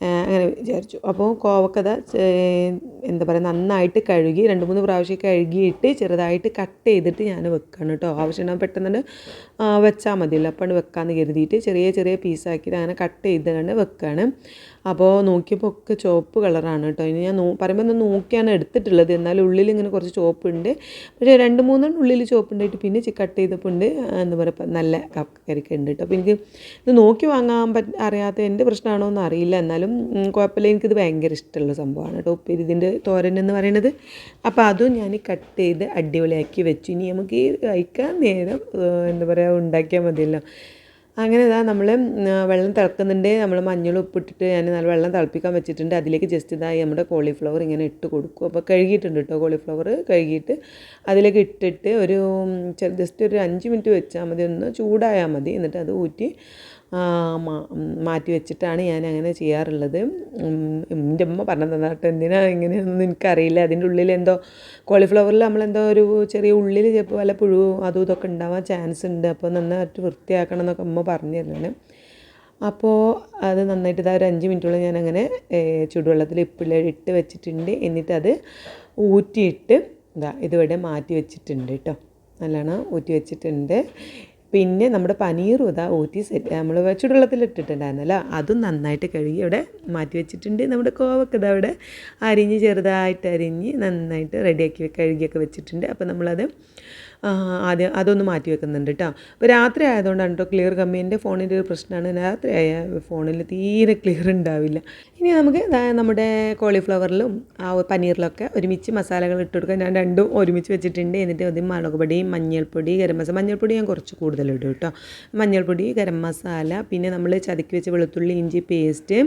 അങ്ങനെ വിചാരിച്ചു. അപ്പോൾ കോവക്കത എന്താ പറയുക നന്നായിട്ട് കഴുകി രണ്ട് മൂന്ന് പ്രാവശ്യം കഴുകിയിട്ട് ചെറുതായിട്ട് കട്ട് ചെയ്തിട്ട് ഞാൻ വെക്കണം കേട്ടോ. ആവശ്യമുണ്ടാകും പെട്ടെന്ന് വെച്ചാൽ മതിയല്ലോ. അപ്പോൾ വെക്കാമെന്ന് കരുതിയിട്ട് ചെറിയ ചെറിയ പീസാക്കിയിട്ട് അങ്ങനെ കട്ട് ചെയ്ത് കണ്ട് വെക്കുകയാണ് അപ്പോൾ നോക്കിയപ്പോൾ ഒക്കെ ചുവപ്പ് കളറാണ് കേട്ടോ. ഇനി ഞാൻ നോ പറയുമ്പോൾ ഒന്ന് നോക്കിയാണ് എടുത്തിട്ടുള്ളത്. എന്നാലും ഉള്ളിൽ ഇങ്ങനെ കുറച്ച് ചുവപ്പുണ്ട്. പക്ഷേ രണ്ട് മൂന്നെണ്ണം ഉള്ളിൽ ചുവപ്പുണ്ടായിട്ട് പിന്നെ കട്ട് ചെയ്തപ്പോൾ ഉണ്ട്. എന്താ പറയുക നല്ല കക്കരിക്ക ഉണ്ട് കേട്ടോ. അപ്പോൾ എനിക്ക് ഇത് നോക്കി വാങ്ങാൻ പറ്റ അറിയാത്ത എന്റെ പ്രശ്നമാണോ എന്ന് അറിയില്ല. എന്നാലും കുഴപ്പമില്ല. എനിക്കിത് ഭയങ്കര ഇഷ്ടമുള്ള സംഭവമാണ് കേട്ടോ. ഉപ്പേരി ഇതിന്റെ തോരൻ എന്ന് പറയുന്നത്. അപ്പോൾ അതും ഞാൻ കട്ട് ചെയ്ത് അടിപൊളിയാക്കി വെച്ചു. ഇനി നമുക്ക് കഴിക്കാൻ നേരം എന്താ പറയുക ഉണ്ടാക്കിയാൽ മതിയല്ലോ. അങ്ങനെ ഇതാ നമ്മൾ വെള്ളം തിളക്കുന്നുണ്ട്. നമ്മൾ മഞ്ഞൾ ഉപ്പിട്ടിട്ട് ഞാൻ നല്ല വെള്ളം തിളപ്പിക്കാൻ വെച്ചിട്ടുണ്ട്. അതിലേക്ക് ജസ്റ്റ് ഇതായി നമ്മുടെ കോളിഫ്ലവർ ഇങ്ങനെ ഇട്ട് കൊടുക്കും. അപ്പോൾ കഴുകിയിട്ടുണ്ട് കേട്ടോ കോളിഫ്ലവർ കഴുകിയിട്ട് അതിലേക്ക് ഇട്ടിട്ട് ഒരു ജസ്റ്റ് ഒരു അഞ്ച് മിനിറ്റ് വെച്ചാൽ മതി. ഒന്ന് ചൂടായാൽ മതി. എന്നിട്ട് അത് ഊറ്റി മാറ്റി വെച്ചിട്ടാണ് ഞാൻ അങ്ങനെ ചെയ്യാറുള്ളത് എന്റെ അമ്മ പറഞ്ഞു തന്നിട്ട് എന്തിനാണ് ഇങ്ങനെയൊന്നും എനിക്കറിയില്ല. അതിന്റെ ഉള്ളിൽ എന്തോ കോളിഫ്ലവറിൽ നമ്മളെന്തോ ഒരു ചെറിയ ഉള്ളിൽ ചിലപ്പോൾ വല്ല പുഴു അതും ഇതൊക്കെ ഉണ്ടാവാൻ ചാൻസ് ഉണ്ട്. അപ്പോൾ നന്നായിട്ട് വൃത്തിയാക്കണം എന്നൊക്കെ അമ്മ പറഞ്ഞു തരുന്നതാണ് അപ്പോൾ അത് നന്നായിട്ട് ഇതാ ഒരു അഞ്ച് മിനിറ്റോളം ഞാൻ അങ്ങനെ ചൂടുവെള്ളത്തിൽ ഇപ്പിള്ള ഇട്ട് വെച്ചിട്ടുണ്ട്. എന്നിട്ടത് ഊറ്റിയിട്ട് ഇതാ ഇതുവരെ മാറ്റി വെച്ചിട്ടുണ്ട് കേട്ടോ നല്ലോണം ഊറ്റി വെച്ചിട്ടുണ്ട്. പിന്നെ നമ്മുടെ പനീറും ഇതാ ഊറ്റി സെറ്റ് നമ്മൾ ചുടുവെള്ളത്തിൽ ഇട്ടിട്ടുണ്ടായിരുന്നല്ലോ അതും നന്നായിട്ട് കഴുകി ഇവിടെ മാറ്റി വെച്ചിട്ടുണ്ട്. നമ്മുടെ കോവക്ക അവിടെ അരിഞ്ഞ് ചെറുതായിട്ട് അരിഞ്ഞ് നന്നായിട്ട് റെഡിയാക്കി കഴുകിയൊക്കെ വെച്ചിട്ടുണ്ട്. അപ്പോൾ നമ്മളത് ആദ്യം അതൊന്ന് മാറ്റി വെക്കുന്നുണ്ട് കേട്ടോ അപ്പോൾ രാത്രി ആയതുകൊണ്ടാണ് കേട്ടോ ക്ലിയർ കമ്മി എന്റെ ഫോണിന്റെ ഒരു പ്രശ്നമാണ്. രാത്രി ആയ ഫോണിൽ തീരെ ക്ലിയർ ഉണ്ടാവില്ല. ഇനി നമുക്ക് നമ്മുടെ കോളിഫ്ലവറിലും ആ പനീറിലൊക്കെ ഒരുമിച്ച് മസാലകൾ ഇട്ട് കൊടുക്കാൻ ഞാൻ രണ്ടും ഒരുമിച്ച് വെച്ചിട്ടുണ്ട്. എന്നിട്ട് അതിൽ മുളക് പൊടി മഞ്ഞൾപ്പൊടി ഗരം മസാല. മഞ്ഞൾപ്പൊടി ഞാൻ കുറച്ച് കൂടുതൽ ഇടും കേട്ടോ മഞ്ഞൾപ്പൊടി ഗരം മസാല പിന്നെ നമ്മൾ ചതുക്കി വെച്ച വെളുത്തുള്ളി ഇഞ്ചി പേസ്റ്റ്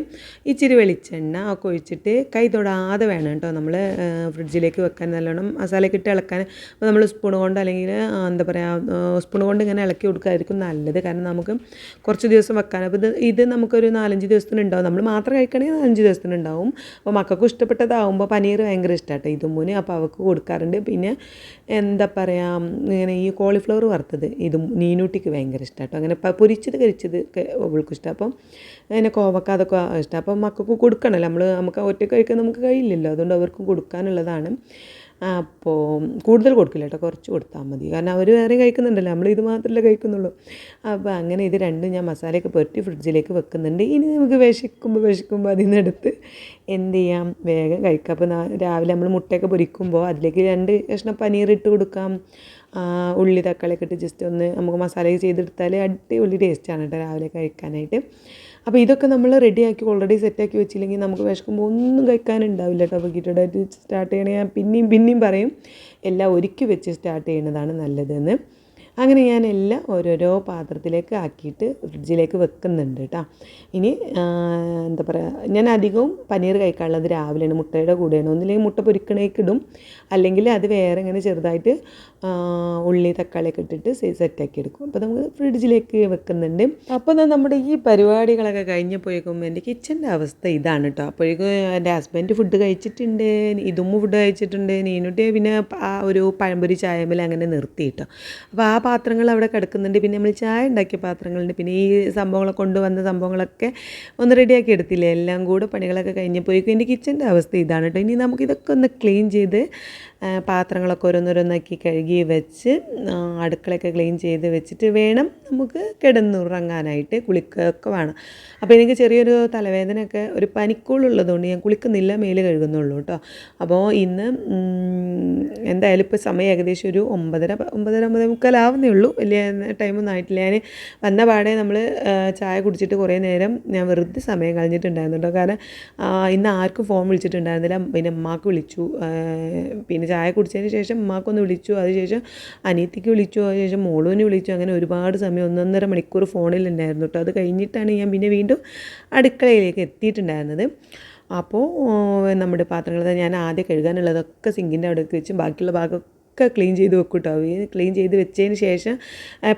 ഇച്ചിരി വെളിച്ചെണ്ണ ഒക്കെ ഒഴിച്ചിട്ട് കൈ തൊടാതെ വേണം കേട്ടോ നമ്മൾ ഫ്രിഡ്ജിലേക്ക് വെക്കാൻ നല്ലോണം മസാലയൊക്കെ ഇട്ട് ഇളക്കാൻ. അപ്പോൾ നമ്മൾ സ്പൂൺ കൊണ്ട് അല്ലെങ്കിൽ എന്താ പറയുക സ്പൂൺ കൊണ്ട് ഇങ്ങനെ ഇളക്കി കൊടുക്കായിരിക്കും നല്ലത്. കാരണം നമുക്ക് കുറച്ച് ദിവസം വെക്കാൻ അപ്പോൾ ഇത് ഇത് നമുക്കൊരു നാലഞ്ച് ദിവസത്തിന് ഉണ്ടാവും. നമ്മൾ മാത്രം കഴിക്കണമെങ്കിൽ നാലഞ്ച് ദിവസത്തിന് ഉണ്ടാവും. അപ്പോൾ മക്കൾക്ക് ഇഷ്ടപ്പെട്ടതാവുമ്പോൾ പനീർ ഭയങ്കര ഇഷ്ടമാട്ടോ മുന്നേ അപ്പോൾ അവർക്ക് കൊടുക്കാറുണ്ട്. പിന്നെ എന്താ പറയുക ഇങ്ങനെ ഈ കോളിഫ്ലവർ വറുത്തത് ഇതും നീനൂട്ടിക്ക് ഭയങ്കര ഇഷ്ടമാട്ടോ അങ്ങനെ പൊരിച്ചത് കരിച്ചത് അവൾക്ക് ഇഷ്ടം. അപ്പം അങ്ങനെ കോവക്ക അതൊക്കെ ഇഷ്ടം. അപ്പം മക്കൾക്ക് കൊടുക്കണമല്ലോ നമ്മൾ നമുക്ക് ഒറ്റ കഴിക്കാൻ നമുക്ക് കഴിയില്ലല്ലോ. അതുകൊണ്ട് അവർക്കും കൊടുക്കാനുള്ളതാണ്. അപ്പോൾ കൂടുതൽ കൊടുക്കില്ല കേട്ടോ. കുറച്ച് കൊടുത്താൽ മതി. കാരണം അവർ വേറെ കഴിക്കുന്നുണ്ടല്ലോ. നമ്മൾ ഇത് മാത്രമല്ലേ കഴിക്കുന്നുള്ളൂ. അപ്പോൾ അങ്ങനെ ഇത് രണ്ടും ഞാൻ മസാലയൊക്കെ പുരട്ടി ഫ്രിഡ്ജിലേക്ക് വെക്കുന്നുണ്ട്. ഇനി നമുക്ക് വിശക്കുമ്പോൾ വിശക്കുമ്പോൾ അതിൽ നിന്നെടുത്ത് എന്ത് ചെയ്യാം? വേഗം കഴിക്കാം. അപ്പോൾ രാവിലെ നമ്മൾ മുട്ടയൊക്കെ പൊരിക്കുമ്പോൾ അതിലേക്ക് രണ്ട് കഷ്ണം പനീർ ഇട്ട് കൊടുക്കാം. ഉള്ളി തക്കാളിയൊക്കെ ഇട്ട് ജസ്റ്റ് ഒന്ന് നമുക്ക് മസാലയൊക്കെ ചെയ്തെടുത്താൽ അടിപൊളി ടേസ്റ്റാണ് കേട്ടോ രാവിലെ കഴിക്കാനായിട്ട്. അപ്പോൾ ഇതൊക്കെ നമ്മൾ റെഡിയാക്കി ഓൾറെഡി സെറ്റ് ആക്കി വെച്ചില്ലെങ്കിൽ നമുക്ക് വിശക്കുമ്പോൾ ഒന്നും കഴിക്കാനുണ്ടാവില്ല കേട്ടോ. കിട്ടോ ഡയറ്റ് സ്റ്റാർട്ട് ചെയ്യണേ ഞാൻ പിന്നെയും പിന്നെയും പറയും. എല്ലാം ഒരുക്കി വെച്ച് സ്റ്റാർട്ട് ചെയ്യുന്നതാണ് നല്ലതെന്ന്. അങ്ങനെ ഞാൻ എല്ലാം ഓരോരോ പാത്രത്തിലേക്ക് ആക്കിയിട്ട് ഫ്രിഡ്ജിലേക്ക് വെക്കുന്നുണ്ട് കേട്ടോ ഇനി എന്താ പറയുക ഞാൻ അധികവും പനീർ കഴിക്കാനുള്ളത് രാവിലെയാണ്. മുട്ടയുടെ കൂടെയാണ്. ഒന്നില്ലെങ്കിൽ മുട്ട പൊരിക്കണേക്ക് ഇടും. അല്ലെങ്കിൽ അത് വേറെ ഇങ്ങനെ ചെറുതായിട്ട് ഉള്ളി തക്കാളിയൊക്കെ ഇട്ടിട്ട് സെറ്റാക്കി എടുക്കും. അപ്പോൾ നമുക്ക് ഫ്രിഡ്ജിലേക്ക് വെക്കുന്നുണ്ട്. അപ്പോൾ നമ്മുടെ ഈ പരിപാടികളൊക്കെ കഴിഞ്ഞപ്പോഴേക്കും എന്റെ കിച്ചന്റെ അവസ്ഥ ഇതാണ് കേട്ടോ അപ്പോഴേക്കും എന്റെ ഹസ്ബൻഡ് ഫുഡ് കഴിച്ചിട്ടുണ്ട് ഇതും ഫുഡ് കഴിച്ചിട്ടുണ്ട്. നീനുട്ടി പിന്നെ ആ ഒരു പഴംപൊരി ചായമേൽ അങ്ങനെ നിർത്തി കേട്ടോ അപ്പോൾ ആ പാത്രങ്ങൾ അവിടെ കിടക്കുന്നുണ്ട്. പിന്നെ നമ്മൾ ചായ ഉണ്ടാക്കിയ പാത്രങ്ങളുണ്ട്. പിന്നെ ഈ സംഭവങ്ങളൊക്കെ കൊണ്ടുവന്ന സംഭവങ്ങളൊക്കെ ഒന്ന് റെഡിയാക്കി എടുത്തില്ലേ? എല്ലാം കൂടെ പണികളൊക്കെ കഴിഞ്ഞപ്പോഴേക്കും എന്റെ കിച്ചന്റെ അവസ്ഥ ഇതാണ് കേട്ടോ. ഇനി നമുക്കിതൊക്കെ ഒന്ന് ക്ലീൻ ചെയ്ത് പാത്രങ്ങളൊക്കെ ഓരോന്നോരോന്നാക്കി കഴുകി വെച്ച് അടുക്കളയൊക്കെ ക്ലീൻ ചെയ്ത് വെച്ചിട്ട് വേണം നമുക്ക് കിടന്നുറങ്ങാനായിട്ട് കുളിക്കുകയൊക്കെ വേണം. അപ്പോൾ എനിക്ക് ചെറിയൊരു തലവേദനയൊക്കെ ഒരു പനിക്കൂളുള്ളതുകൊണ്ട് ഞാൻ കുളിക്കുന്നില്ല മേൽ കഴുകുന്നുള്ളൂ കേട്ടോ. അപ്പോൾ ഇന്ന് എന്തായാലും ഇപ്പോൾ സമയം ഏകദേശം ഒരു ഒമ്പതര ഒമ്പതര ഒമ്പതേ മുക്കാലാവുന്നേ ഉള്ളൂ. വലിയ ടൈമൊന്നും ആയിട്ടില്ല. ഞാൻ വന്ന പാടെ നമ്മൾ ചായ കുടിച്ചിട്ട് കുറേ നേരം ഞാൻ വെറുതെ സമയം കളഞ്ഞിട്ടുണ്ടായിരുന്നു കേട്ടോ. കാരണം ഇന്ന് ആർക്കും ഫോൺ വിളിച്ചിട്ടുണ്ടായിരുന്നില്ല. പിന്നെ അമ്മാക്ക് വിളിച്ചു. പിന്നെ ചായ കുടിച്ചതിന് ശേഷം ഉമ്മാക്കൊന്ന് വിളിച്ചു. അതിനുശേഷം അനിയത്തിക്ക് വിളിച്ചു. അതിനുശേഷം മോളുവിനെ വിളിച്ചു. അങ്ങനെ ഒരുപാട് സമയം ഒന്നൊന്നര മണിക്കൂർ ഫോണിലുണ്ടായിരുന്നു കേട്ടോ. അത് കഴിഞ്ഞിട്ടാണ് ഞാൻ പിന്നെ വീണ്ടും അടുക്കളയിലേക്ക് എത്തിയിട്ടുണ്ടായിരുന്നത്. അപ്പോൾ നമ്മുടെ പാത്രങ്ങൾ ഞാൻ ആദ്യം കഴുകാനുള്ളതൊക്കെ സിങ്കിന്റെ അവിടേക്ക് വെച്ച് ബാക്കിയുള്ള ഭാഗം ഒക്കെ ക്ലീൻ ചെയ്ത് വെക്കും കേട്ടോ ക്ലീൻ ചെയ്ത് വെച്ചതിന് ശേഷം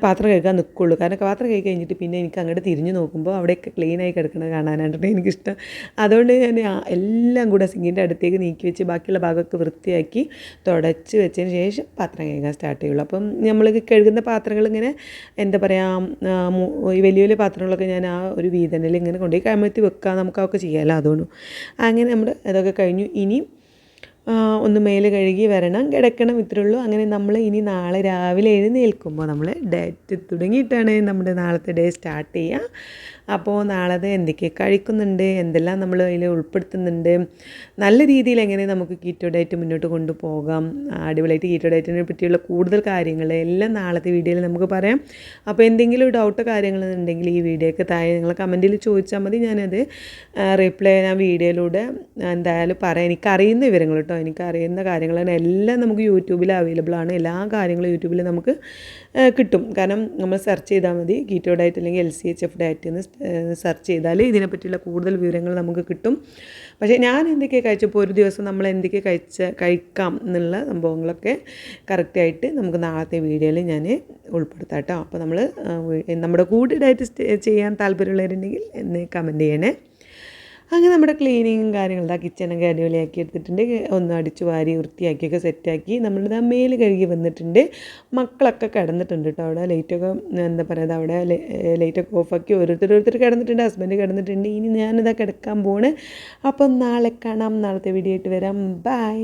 പാത്രം കഴുകാൻ നിൽക്കുള്ളൂ കാരണം പാത്രം കഴുകി കഴിഞ്ഞിട്ട് പിന്നെ എനിക്ക് അങ്ങോട്ട് തിരിഞ്ഞു നോക്കുമ്പോൾ അവിടെയൊക്കെ ക്ലീനായി കിടക്കുന്നത് കാണാനായിട്ട് എനിക്കിഷ്ടം. അതുകൊണ്ട് ഞാൻ എല്ലാം കൂടെ സിങ്കിന്റെ അടുത്തേക്ക് നീക്കി വെച്ച് ബാക്കിയുള്ള ഭാഗമൊക്കെ വൃത്തിയാക്കി തുടച്ച് വെച്ചതിന് ശേഷം പാത്രം കഴുകാൻ സ്റ്റാർട്ട് ചെയ്യുള്ളൂ. അപ്പം നമ്മൾ കഴുകുന്ന പാത്രങ്ങൾ ഇങ്ങനെ എന്താ പറയുക വലിയ വലിയ പാത്രങ്ങളൊക്കെ ഞാൻ ആ ഒരു വീതനിൽ ഇങ്ങനെ കൊണ്ടുപോയി കമഴ്ത്തി വെക്കുക നമുക്ക് അതൊക്കെ ചെയ്യാമല്ലോ അതുകൊണ്ട് അങ്ങനെ നമ്മൾ അതൊക്കെ കഴിഞ്ഞു. ഇനി ഒന്ന് മേൽ കഴുകി വരണം കിടക്കണം ഇത്രേ ഉള്ളൂ അങ്ങനെ നമ്മൾ ഇനി നാളെ രാവിലെ എഴുന്നേൽക്കുമ്പോൾ നമ്മൾ ഡേറ്റ് തുടങ്ങിയിട്ടാണ് നമ്മുടെ നാളത്തെ ഡേ സ്റ്റാർട്ട് ചെയ്യുക. അപ്പോൾ നാളത്തെ എന്തൊക്കെ കഴിക്കുന്നുണ്ട് എന്തെല്ലാം നമ്മൾ അതിൽ ഉൾപ്പെടുത്തുന്നുണ്ട് നല്ല രീതിയിൽ എങ്ങനെ നമുക്ക് കീറ്റോ ഡയറ്റ് മുന്നോട്ട് കൊണ്ടുപോകാം അടിപൊളിയായിട്ട് കീറ്റോ ഡയറ്റിനെ പറ്റിയുള്ള കൂടുതൽ കാര്യങ്ങൾ എല്ലാം നാളത്തെ വീഡിയോയിൽ നമുക്ക് പറയാം. അപ്പോൾ എന്തെങ്കിലും ഡൗട്ടോ കാര്യങ്ങളുണ്ടെങ്കിൽ ഈ വീഡിയോക്ക് താഴെ നിങ്ങൾ കമന്റിൽ ചോദിച്ചാൽ മതി ഞാനത് റിപ്ലൈ ഞാൻ വീഡിയോയിലൂടെ എന്തായാലും പറയാം. എനിക്കറിയുന്ന വിവരങ്ങൾ കേട്ടോ എനിക്കറിയുന്ന കാര്യങ്ങളാണ്. എല്ലാം നമുക്ക് യൂട്യൂബിൽ അവൈലബിൾ ആണ്. എല്ലാ കാര്യങ്ങളും യൂട്യൂബിൽ നമുക്ക് കിട്ടും. കാരണം നമ്മൾ സെർച്ച് ചെയ്താൽ മതി. കീറ്റോ ഡയറ്റ് അല്ലെങ്കിൽ L C H F diet എന്ന് സെർച്ച് ചെയ്താൽ ഇതിനെപ്പറ്റിയുള്ള കൂടുതൽ വിവരങ്ങൾ നമുക്ക് കിട്ടും. പക്ഷേ ഞാൻ എന്തൊക്കെ കഴിച്ചപ്പോൾ ഒരു ദിവസം നമ്മൾ എന്തൊക്കെ കഴിച്ച കഴിക്കാം എന്നുള്ള സംഭവങ്ങളൊക്കെ കറക്റ്റായിട്ട് നമുക്ക് നാളത്തെ വീഡിയോയിൽ ഞാൻ ഉൾപ്പെടുത്താം കേട്ടോ. അപ്പോൾ നമ്മൾ നമ്മുടെ കൂടെ ഡയറ്റ് ചെയ്യാൻ താല്പര്യമുള്ളവരുണ്ടെങ്കിൽ എന്നെ കമന്റ് ചെയ്യണേ. അങ്ങനെ നമ്മുടെ ക്ലീനിങ്ങും കാര്യങ്ങളും ആ കിച്ചണൊക്കെ അടിപൊളിയാക്കി എടുത്തിട്ടുണ്ട്. ഒന്ന് അടിച്ചു വാരി വൃത്തിയാക്കിയൊക്കെ സെറ്റാക്കി നമ്മളുടെ ആ കഴുകി വന്നിട്ടുണ്ട്. മക്കളൊക്കെ കിടന്നിട്ടുണ്ട് കേട്ടോ അവിടെ. ലൈറ്റൊക്കെ എന്താ പറയുക അവിടെ ലൈറ്റൊക്കെ ഓഫാക്കി ഓരോരുത്തർ ഓരോരുത്തർ കിടന്നിട്ടുണ്ട്. ഹസ്ബൻഡ് കിടന്നിട്ടുണ്ട്. ഇനി ഞാനിതാ എടുക്കാൻ പോണ്. അപ്പം നാളെ കാണാം. നാളത്തെ വീഡിയോ ആയിട്ട് വരാം. ബൈ